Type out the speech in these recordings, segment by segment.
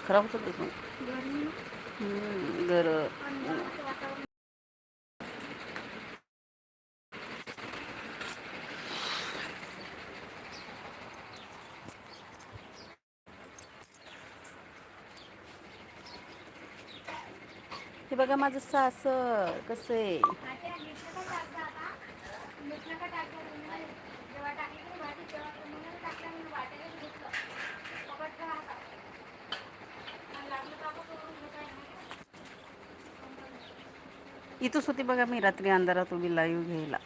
खराब होतात देखून गर हे बघा माझं सासर कसं आहे? इथंच होती बघा मी रात्री अंधारात उभी लाईव्ह घ्यायला.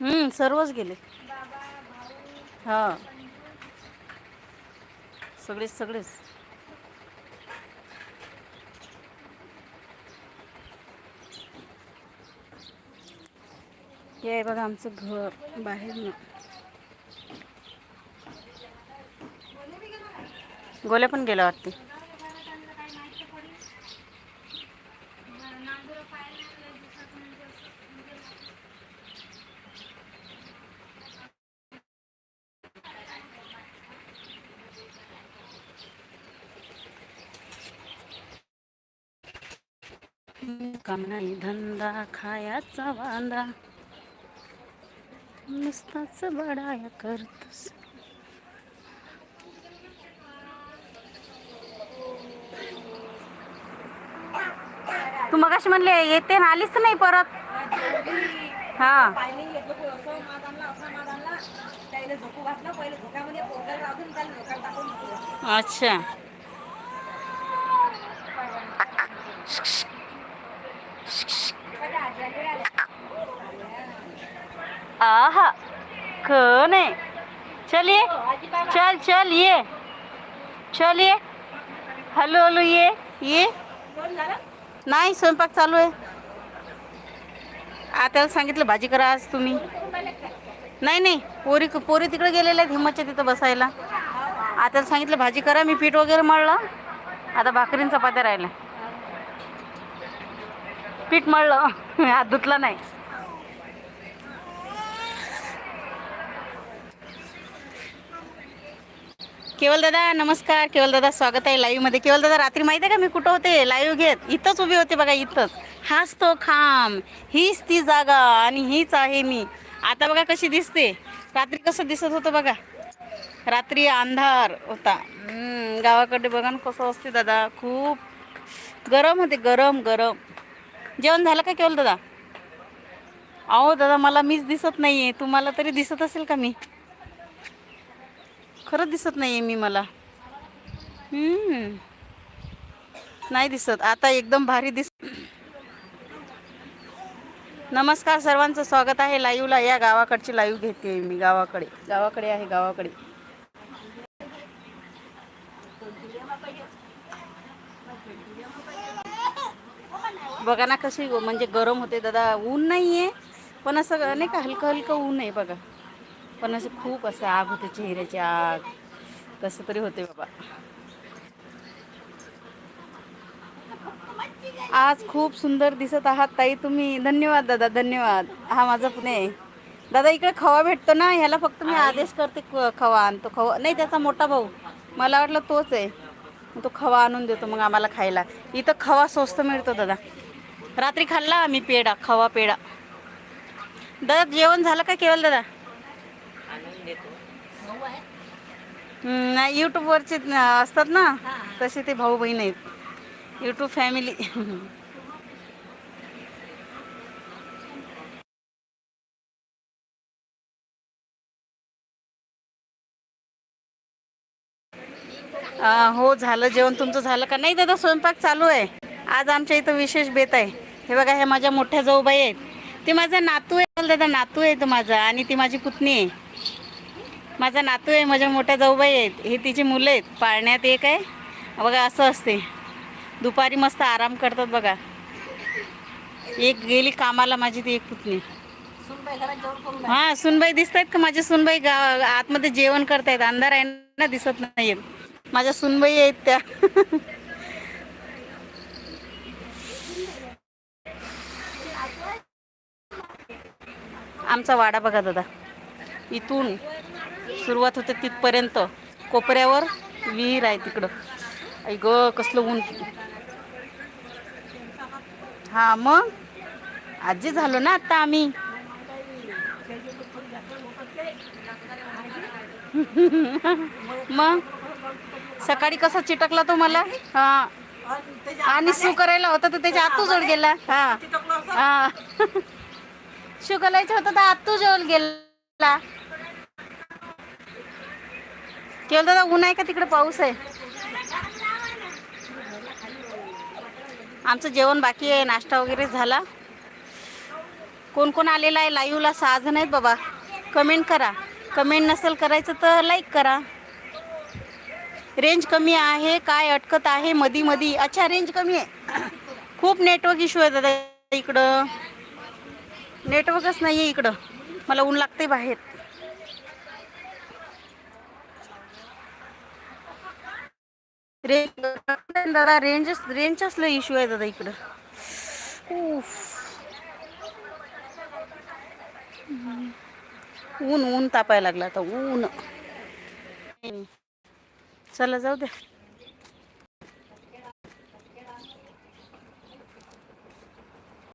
हम्म सर्वच गेले. हा. सगळेच सगळेच. हे बघा आमचं घर बाहेर ना. गोल्या पण गेला वाटते. काम नाही धंदा खायाचा वांदा. नुसताच बडाया करतोस. तू मगाशी म्हणले येते ना आलीच नाही परत. हा. अच्छा. आहा कौन है चलिए चल चल ये. चल ये. हॅलो हॅलो ये. ये. नाही स्वयंपाक चालू आहे. आत्याला सांगितलं भाजी करा आज तुम्ही. नाही नाही पोरी पोरी तिकडे गेलेल्या आहेत हिम्मतच्या तिथं बसायला. आत्याला सांगितलं भाजी करा मी पीठ वगैरे मळलं. आता भाकरींचा चपात्या राहिल्या पीठ मळलं हात धुतला नाही. केवल दादा नमस्कार. केवल दादा स्वागत आहे लाईव्हमध्ये. केवल दादा रात्री माहिती आहे का मी कुठं होते? लाईव्ह घेत. इथंच उभी होते बघा इथंच. हाच तो खांब. हीच ती जागा आणि हीच आहे मी. आता बघा कशी दिसते. रात्री कसं दिसत होतं बघा. रात्री अंधार होता. गावाकडे बघा ना कसं असते दादा. खूप गरम होते. गरम गरम. जेवण झालं का केवल दादा? अहो दादा मला मीच दिसत नाही आहे तुम्हाला तरी दिसत असेल का मी? खरंच दिसत नाहीये मी मला. नाही दिसत. आता एकदम भारी दिस नमस्कार सर्वांचं स्वागत आहे लाईव्हला. या गावाकडची लाईव्ह घेते मी गावाकडे. गावाकडे आहे गावाकडे. बघा ना कशी म्हणजे गरम होते दादा ऊन नाही आहे पण असं नाही का हलकं हलकं ऊन आहे बघा. पण असं खूप असं आग होते चेहऱ्याची आग. कसं तरी होते बाबा. आज खूप सुंदर दिसत आहात ताई तुम्ही. धन्यवाद दादा धन्यवाद. हा माझा पुणे. आहे दादा इकडे खवा भेटतो ना ह्याला फक्त मी आदेश करते खवा आणतो. खवा नाही त्याचा मोठा भाऊ. मला वाटलं तोच आहे. तो खवा आणून देतो मग आम्हाला खायला. इथं खवा स्वस्त मिळतो दादा. रात्री खाल्ला आम्ही पेढा खवा पेढा. दादा जेवण झालं का केवळ दादा? हम्म, नाही यूट्यूबवरचे न- असतात ना तसे ते भाऊ बहीण आहेत. यूट्यूब फॅमिली आ, हो झालं जेवण. तुमचं झालं का? नाही दादा स्वयंपाक चालू आहे. आज आमच्या इथं विशेष बेत आहे. हे बघा हे माझ्या मोठ्या जाऊबाई आहेत. ते माझा नातू आहे दादा. नातू आहे तो माझा आणि ती माझी पुतणी आहे. माझा नातू आहे माझ्या मोठ्या जाऊबाई आहेत. हे तिची मुलं आहेत. पाळण्यात एक आहे. बघा असं असते. दुपारी मस्त आराम करतात बघा. एक गेली कामाला माझी ती एक पुतणी. हा सुनबाई दिसत आहेत का? माझ्या सुनबाई गाव आतमध्ये जेवण करतायत. अंधार आहे ना दिसत नाहीत माझ्या सुनबाई आहेत त्या. आमचा वाडा बघा दादा. इथून सुरुवात होते तिथपर्यंत. कोपऱ्यावर विहीर आहे तिकडं. आई ग कसलं ऊन. हा मग? आजी झालो ना आता आम्ही. मग? सकाळी कसा चिटकला तो मला? हा. आणि सू करायला होता तर त्याच्या आतू जवळ गेला. हा. हा. शू करायचं होतं तर आतू जवळ गेला. केवळ दादा ऊन आहे का तिकडे? पाऊस आहे. आमचं जेवण बाकी आहे नाश्ता वगैरे झाला. कोण कोण आलेला आहे लाईव्हला सहा जण आहेत बाबा. कमेंट करा. कमेंट नसेल करायचं तर लाईक करा. रेंज कमी आहे काय अटकत आहे मधी मधी. अच्छा रेंज कमी आहे. खूप नेटवर्क इश्यू आहे दादा इकडं. नेटवर्कच नाही आहे इकडं. मला ऊन लागते बाहेर. रेंज दादा रेंजच रेंजचाच लय इश्यू आहे दादा इकडं. उफ. ऊन ऊन तापायला लागला आता ऊन. चला जाऊ द्या.